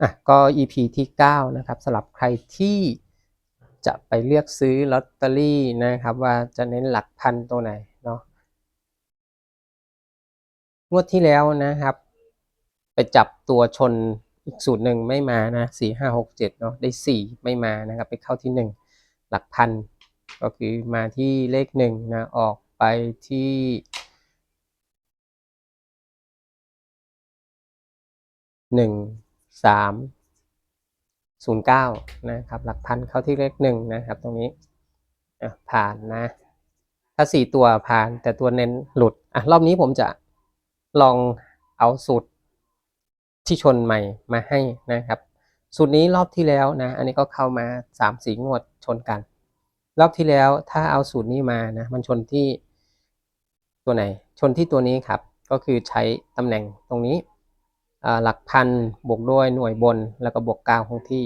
อะก็ EP ที่ 9 นะครับสำหรับใครที่จะไปเลือกซื้อลอตเตอรี่นะครับ ว่าจะเน้นหลักพันตัวไหนเนาะงวดที่แล้วนะครับ ไปจับตัวชนอีกสูตรหนึ่งไม่มานะสี่ห้าหกเจ็ดเนาะได้สี่ไม่มานะครับ ไปเข้าที่หนึ่งหลักพัน ก็คือมาที่เลขหนึ่งนะออกไปที่หนึ่ง สามศูนย์เก้านะครับหลักพันเข้าที่เลขหนึ่งนะครับตรงนี้ผ่านนะ ถ้าสี่ตัวผ่านแต่ตัวเน้นหลุดอะรอบนี้ผมจะลองเอาสูตรที่ชนใหม่มาให้นะครับสูตรนี้รอบที่แล้วนะอันนี้ก็เข้ามาสามสี่งวดชนกัน รอบที่แล้วถ้าเอาสูตรนี้มานะมันชนที่ตัวไหน ชนที่ตัวนี้ครับ ก็คือใช้ตำแหน่งตรงนี้ หลักพันบวกด้วยหน่วยบนแล้วก็บวกเก้าคงที่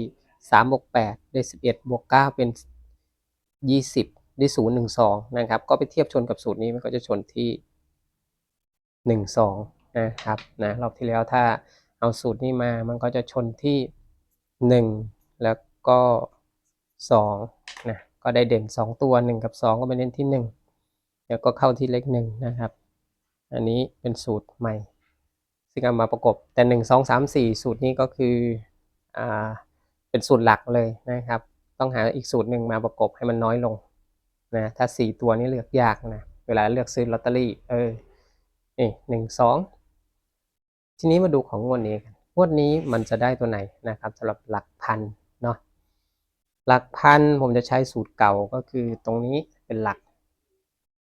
สามบวกแปดได้สิบเอ็ดบวกเก้าเป็นยี่สิบได้ศูนย์หนึ่งสองนะครับ ก็ไปเทียบชนกับสูตรนี้มันก็จะชนที่หนึ่งสองนะครับนะรอบที่แล้วถ้าเอาสูตรนี้มามันก็จะชนที่หนึ่งแล้วก็สองนะก็ได้เด่นสองตัวหนึ่งกับสองก็ไปเน้นที่หนึ่งแล้วก็เข้าที่เลขหนึ่งนะครับ อันนี้เป็นสูตรใหม่ ซึ่งเอามาประกบแต่หนึ่งสองสามสี่สูตรนี้ก็คืออ่าเป็นสูตรหลักเลยนะครับ ต้องหาอีกสูตรหนึ่งมาประกบให้มันน้อยลงนะถ้าสี่ตัวนี้เลือกยากนะเวลาเลือกซื้อลอตเตอรี่เออนี่หนึ่งสองทีนี้มาดูของงวดนี้กันงวดนี้มันจะได้ตัวไหนนะครับสำหรับหลักพันเนาะหลักพันผมจะใช้สูตรเก่าก็คือตรงนี้เป็นหลัก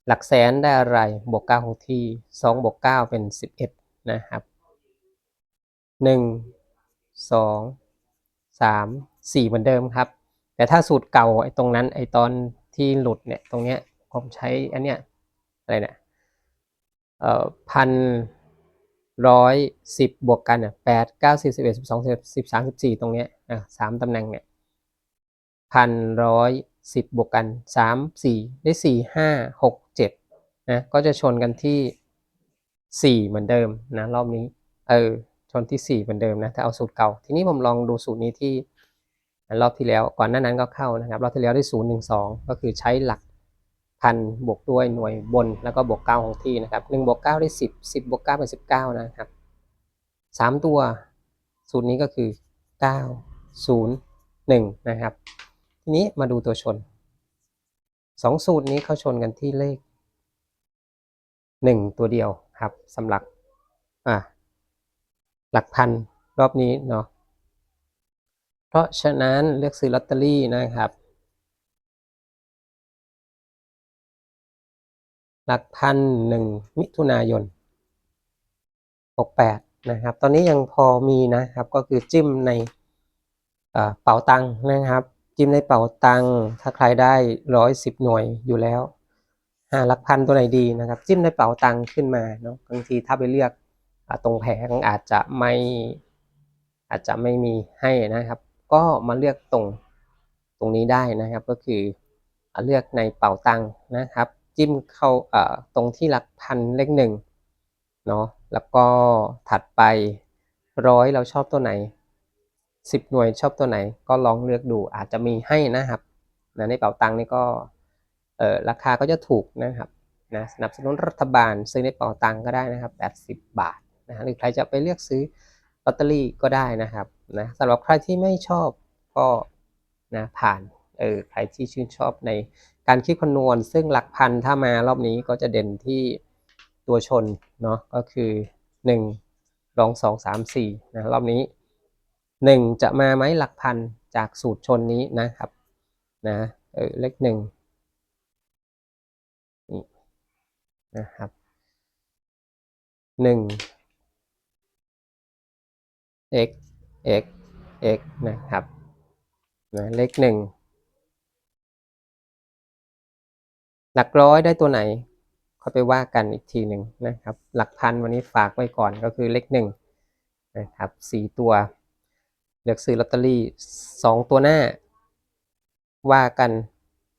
หลักแสนได้อะไรบวกเก้าของที่สองบวกเก้าเป็นสิบเอ็ด นะครับหนึ่งสองสามสี่เหมือนเดิมครับ แต่ถ้าสูตรเก่าไอ้ตรงนั้นไอ้ตอนที่หลุดเนี่ยตรงเนี้ยผมใช้อันเนี้ยอะไรเนี่ยเอ่อพันร้อยสิบบวกกันเนี่ยแปดเก้าสิบสิบเอ็ดสิบสองสิบสิบสามสิบสี่ตรงเนี้ยอะสามตำแหน่งเนี่ยพันร้อยสิบบวกกันสามสี่ได้สี่ห้าหกเจ็ดนะก็จะชนกันที่ สี่เหมือนเดิมนะรอบนี้ เออชนที่สี่เหมือนเดิมนะถ้าเอาสูตรเก่า ทีนี้ผมลองดูสูตรนี้ที่รอบที่แล้วก่อนหน้านั้นก็เข้านะครับรอบที่แล้วได้ศูนย์หนึ่งสองก็คือใช้หลักพันบวกด้วยหน่วยบนแล้วก็บวกเก้าของที่นะครับหนึ่งบวกเก้าได้สิบสิบบวกเก้าเป็นสิบเก้านะครับสามตัว สูตรนี้ก็คือเก้าศูนย์หนึ่งนะครับ ทีนี้มาดูตัวชนสองสูตรนี้เขาชนกันที่เลขหนึ่งตัวเดียว ครับสำหรับอ่าหลักพันรอบนี้เนาะเพราะฉะนั้นเลือกซื้อลอตเตอรี่นะครับ หลักพันหนึ่งมิถุนายน 68 นะครับ ตอนนี้ยังพอมีนะครับก็คือจิ้มในเอ่อเป๋าตังค์นะครับ จิ้มในเป๋าตังค์ถ้าใครได้ร้อยสิบหน่วยอยู่แล้ว หาหลักพันตัวไหนดีนะครับ จิ้มในเป๋าตังค์ขึ้นมาเนาะบางทีถ้าไปเลือกตรงแผงอาจจะไม่อาจจะไม่มีให้นะครับ ก็มาเลือกตรงตรงนี้ได้นะครับ ก็คือเลือกในเป๋าตังค์นะครับ จิ้มเข้าตรงที่หลักพันเลขหนึ่งเนาะแล้วก็ถัดไปร้อยเราชอบตัวไหนสิบหน่วยชอบตัวไหนก็ลองเลือกดูอาจจะมีให้นะครับนะในเป๋าตังค์นี่ก็ เออราคาก็จะถูกนะครับนะสนับสนุนรัฐบาลซื้อในเป๋าตังก็ได้นะครับ 80 บาทนะฮะหรือใครจะไปเลือกซื้อลอตเตอรี่ก็ได้นะครับนะสำหรับใครที่ไม่ชอบก็นะผ่านเออใครที่ชื่นชอบในการคิดคำนวณ ซึ่งหลักพันถ้ามารอบนี้ก็จะเด่นที่ตัวชนเนาะก็คือ 1 รอง 2 3 4นะรอบนี้ 1 จะมาไหมหลักพันจากสูตรชนนี้นะครับนะเออเลข1 นะครับหนึ่ง x x x นะครับนะเลขหนึ่งหลักร้อยได้ตัวไหนค่อยไปว่ากันอีกทีหนึ่งนะครับ หลักพันวันนี้ฝากไว้ก่อนก็คือเลขหนึ่งนะครับสี่ตัวเลือกซื้อลอตเตอรี่สองตัวหน้า ว่ากัน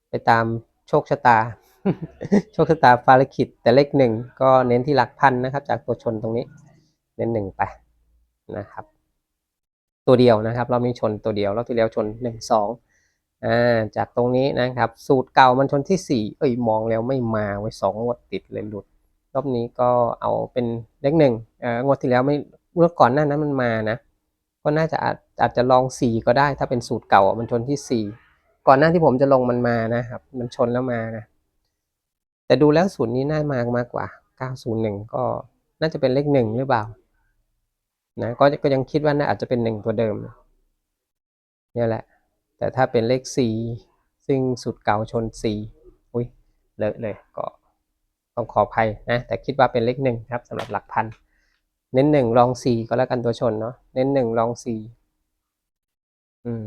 ไปตามโชคชะตา โชคชะตาฟาลิคิดแต่เลขหนึ่งก็เน้นที่หลักพันนะครับ จากตัวชนตรงนี้ เน้นหนึ่งไปนะครับ ตัวเดียวนะครับ เรอบนี้ชนตัวเดียวรอบที่แล้วชนหนึ่งสองอ่าจากตรงนี้นะครับ สูตรเก่ามันชนที่สี่เอ้ยมองแล้วไม่มาไว้สองงวดติดเลยหลุด รอบนี้ก็เอาเป็นเลขหนึ่งเอ่องวดที่แล้วไม่งวดก่อนหน้านั้นมันมานะ ก็น่าจะอาจอาจจะลองสี่ก็ได้ ถ้าเป็นสูตรเก่ามันชนที่สี่ก่อนหน้าที่ผมจะลงมันมานะครับ มันชนแล้วมานะ แต่ดูแล้วสูตรนี้น่ามากมากกว่า 901 ก็น่าจะเป็นเลขหนึ่งหรือเปล่า นะก็ก็ยังคิดว่าน่าอาจจะเป็นหนึ่งตัวเดิมเนี่ยแหละ แต่ถ้าเป็นเลขสี่ซึ่งสูตรเก่าชนสี่อุ้ยเลอะเลยก็ต้องขออภัยนะ แต่คิดว่าเป็นเลขหนึ่งครับสำหรับหลักพัน เน้นหนึ่งลองสี่ก็แล้วกันตัวชนเนาะ เน้นหนึ่งลองสี่อืม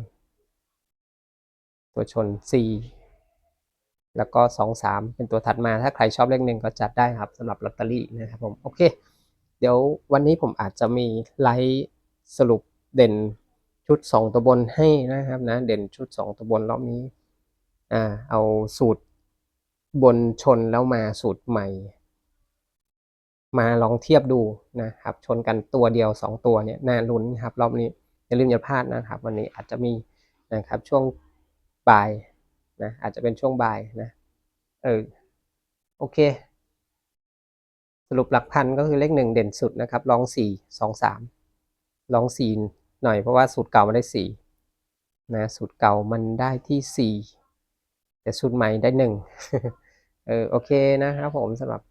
ตัวชนสี่ แล้วก็สองสามเป็นตัวถัดมา ถ้าใครชอบเลขหนึ่งก็จัดได้ครับสำหรับลอตเตอรี่นะครับผม โอเค เดี๋ยววันนี้ผมอาจจะมีไลฟ์สรุปเด่นชุดสองตัวบนให้นะครับนะ เด่นชุดสองตัวบนรอบนี้ อ่า เอาสูตรบนชนแล้วมาสูตรใหม่ มาลองเทียบดูนะครับ ชนกันตัวเดียวสองตัวเนี่ยน่าลุ้นครับ รอบนี้อย่าลืมอย่าพลาดนะครับ วันนี้อาจจะมีนะครับช่วงบ่าย นะอาจจะเป็นช่วงบ่ายนะเออโอเค สรุปหลักพันก็คือเลขหนึ่งเด่นสุดนะครับลองสี่สองสามลองสี่หน่อยเพราะว่าสูตรเก่ามันได้สี่นะสูตรเก่ามันได้ที่สี่แต่สูตรใหม่ได้หนึ่งเออโอเคนะครับผมสำหรับ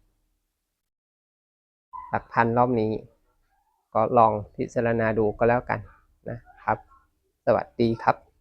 หลักพันรอบนี้ ก็ลองพิจารณาดูก็แล้วกันนะครับ สวัสดีครับ